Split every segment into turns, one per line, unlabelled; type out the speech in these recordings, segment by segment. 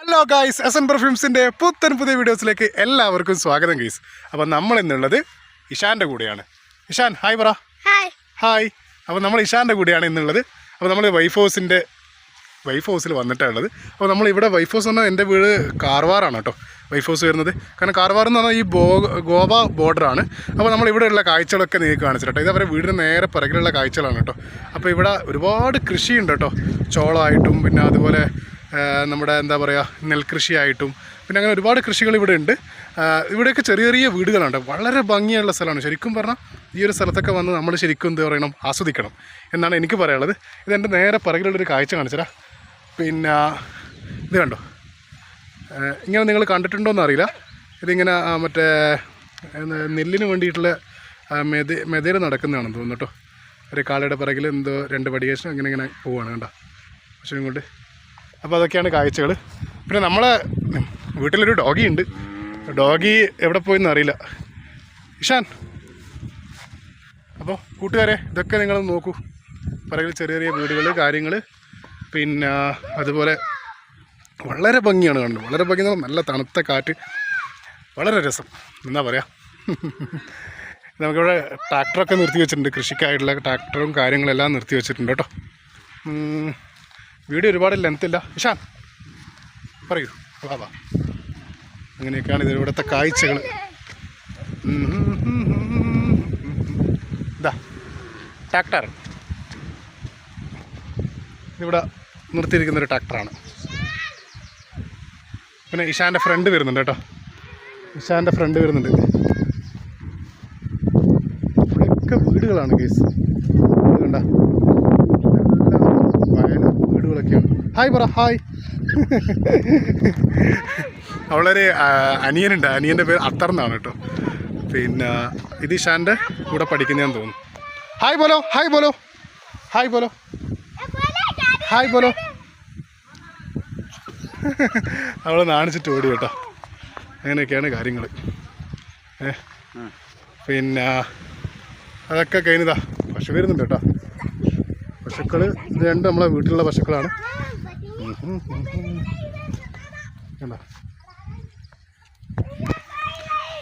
Hello guys S N പെർഫ്യൂംസിന്റെ പുത്തൻ പുതിയ വീഡിയോസിലേക്ക് എല്ലാവർക്കും സ്വാഗതം ഗൈസ് അപ്പം നമ്മൾ ഇന്നുള്ളത് ഇഷാന്റെ കൂടെയാണ്. ഇഷാൻ ഹായ് പറ
ഹായ്
അപ്പം അപ്പോൾ നമ്മൾ ഇഷാന്റെ കൂടെയാണ് ഇന്നുള്ളത്. അപ്പോൾ നമ്മൾ വൈഫ് ഹൗസിന്റെ വൈഫ് ഹൗസിൽ വന്നിട്ടുള്ളത് അപ്പോൾ നമ്മൾ ഇവിടെ വൈഫ് ഹൗസ് പറഞ്ഞാൽ എന്റെ വീട് കാർവാറാണ് കേട്ടോ. വൈഫ് ഹൗസ് വരുന്നത്. കാരണം കാർവാർ എന്ന് പറഞ്ഞാൽ ഈ ബോ ഗോവ ബോർഡറാണ് അപ്പോൾ നമ്മൾ ഇവിടെയുള്ള കാഴ്ചകളൊക്കെ നിങ്ങൾക്ക് കാണിച്ചിട്ടോ ഇത് അവരുടെ വീടിന് നേരെ പിറകിലുള്ള കാഴ്ചകളാണ് കേട്ടോ. അപ്പോൾ ഇവിടെ ഒരുപാട് കൃഷിയുണ്ട് കേട്ടോ. ചോളമായിട്ടും പിന്നെ അതുപോലെ നമ്മുടെ എന്താ പറയുക നെൽകൃഷിയായിട്ടും പിന്നെ അങ്ങനെ ഒരുപാട് കൃഷികൾ ഇവിടെ ഉണ്ട്. ഇവിടെയൊക്കെ ചെറിയ ചെറിയ വീടുകളുണ്ട്. വളരെ ഭംഗിയുള്ള സ്ഥലമാണ്. ശരിക്കും പറഞ്ഞാൽ ഈ ഒരു സ്ഥലത്തൊക്കെ വന്ന് നമ്മൾ ശരിക്കും എന്താ പറയണം ആസ്വദിക്കണം എന്നാണ് എനിക്ക് പറയാനുള്ളത്. ഇതെന്റെ നേരെ പിറകിലുള്ളൊരു കാഴ്ച കാണിച്ചരാ. പിന്നെ ഇത് കണ്ടോ? ഇങ്ങനെ നിങ്ങൾ കണ്ടിട്ടുണ്ടോയെന്ന് അറിയില്ല ഇതിങ്ങനെ മറ്റേ നെല്ലിന് വേണ്ടിയിട്ടുള്ള മെതി മെത മെതയിൽ നടക്കുന്നതാണെന്ന് തോന്നുന്നു കേട്ടോ. ഒരു കാളയുടെ പിറകിൽ എന്തോ രണ്ട് പടിയേഷൻ അങ്ങനെ ഇങ്ങനെ പോവുകയാണ് കേട്ടോ പക്ഷേ ഇങ്ങോട്ട്. അപ്പോൾ അതൊക്കെയാണ് കാഴ്ചകൾ പിന്നെ നമ്മളെ വീട്ടിലൊരു ഡോഗി ഉണ്ട്. ഡോഗി എവിടെ പോയെന്ന് അറിയില്ല. ഇഷാൻ. അപ്പോൾ കൂട്ടുകാരെ ഇതൊക്കെ നിങ്ങൾ നോക്കൂ. പിറകിൽ ചെറിയ ചെറിയ വീടുകൾ കാര്യങ്ങൾ പിന്നെ അതുപോലെ വളരെ ഭംഗിയാണ് കണ്ടത്. വളരെ ഭംഗി നല്ല തണുത്ത കാറ്റ്. വളരെ രസം. എന്താ പറയുക നമുക്കിവിടെ ട്രാക്ടറൊക്കെ നിർത്തി വെച്ചിട്ടുണ്ട്. കൃഷിക്കായിട്ടുള്ള ട്രാക്ടറും കാര്യങ്ങളെല്ലാം നിർത്തി വെച്ചിട്ടുണ്ട് കേട്ടോ. വീഡിയോ ഒരുപാട് ലെങ്ത് ഇല്ല ഇഷാൻ പറയൂ വാ അങ്ങനെയൊക്കെയാണ് ഇത് ഇവിടുത്തെ കാഴ്ചകൾ ഇതാ ട്രാക്ടർ ഇവിടെ നിർത്തിയിരിക്കുന്ന ഒരു ട്രാക്ടറാണ് പിന്നെ ഇഷാന്റെ ഫ്രണ്ട് വരുന്നുണ്ട് കേട്ടോ ഇഷാന്റെ ഫ്രണ്ട് വരുന്നുണ്ട് ഇവിടെയൊക്കെ വീടുകളാണ് കേസ് കണ്ട ഹായ് പറ ഹായ് അവളൊരു അനിയനുണ്ട്. അനിയന്റെ പേര് അത്തർ എന്നാണ് കേട്ടോ. പിന്നെ ഇത് ഇഷാന്റെ കൂടെ പഠിക്കുന്നതെന്ന് തോന്നുന്നു. ഹായ് ബോലോ ഹായ് ബോലോ ഹായ് ബോലോ ഹായ് ബോലോ അവൾ നാണിച്ചിട്ട് ഓടി കേട്ടോ. അങ്ങനെയൊക്കെയാണ് കാര്യങ്ങൾ ഏ? പിന്നെ അതൊക്കെ കഴിഞ്ഞതാ. പശു വരുന്നുണ്ട് കേട്ടോ. പശുക്കൾ ഇത് രണ്ട് നമ്മളെ വീട്ടിലുള്ള പശുക്കളാണ്.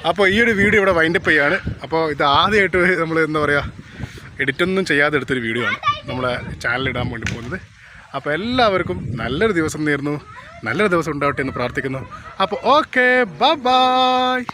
അപ്പോൾ ഈ ഒരു വീഡിയോ ഇവിടെ വൈൻഡപ്പ് ചെയ്യാണ്. അപ്പോൾ ഇത് ആദ്യമായിട്ട് നമ്മൾ എന്താ പറയുക എഡിറ്റൊന്നും ചെയ്യാതെ എടുത്തൊരു വീഡിയോ ആണ് നമ്മളെ ചാനലിടാൻ വേണ്ടി പോകുന്നത്. അപ്പോൾ എല്ലാവർക്കും നല്ലൊരു ദിവസം നേരുന്നു. നല്ലൊരു ദിവസം ഉണ്ടാവട്ടെ എന്ന് പ്രാർത്ഥിക്കുന്നു. അപ്പോൾ ഓക്കെ ബൈ